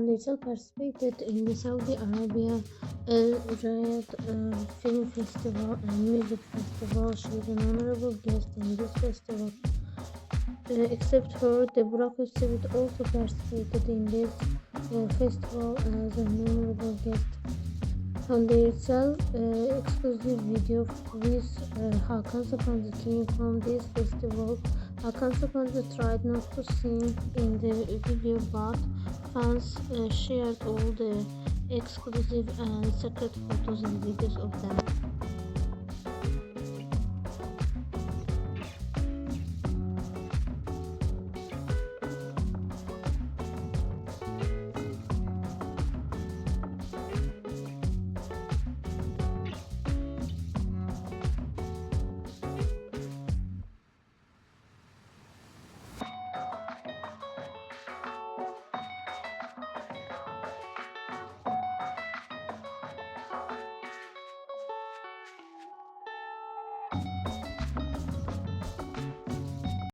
Undertale participated in the Saudi Arabia El Riyadh uh, Film Festival and Music Festival. She was an honorable guest in this festival. Uh, except her, Deborah Köstebit also participated in this uh, festival as an honorable guest. Undertale uh, exclusive video with uh, Hakan Sabancı came from this festival. Hakan Sabancı tried not to sing in the video but fans uh, shared all the exclusive and secret photos and videos of them.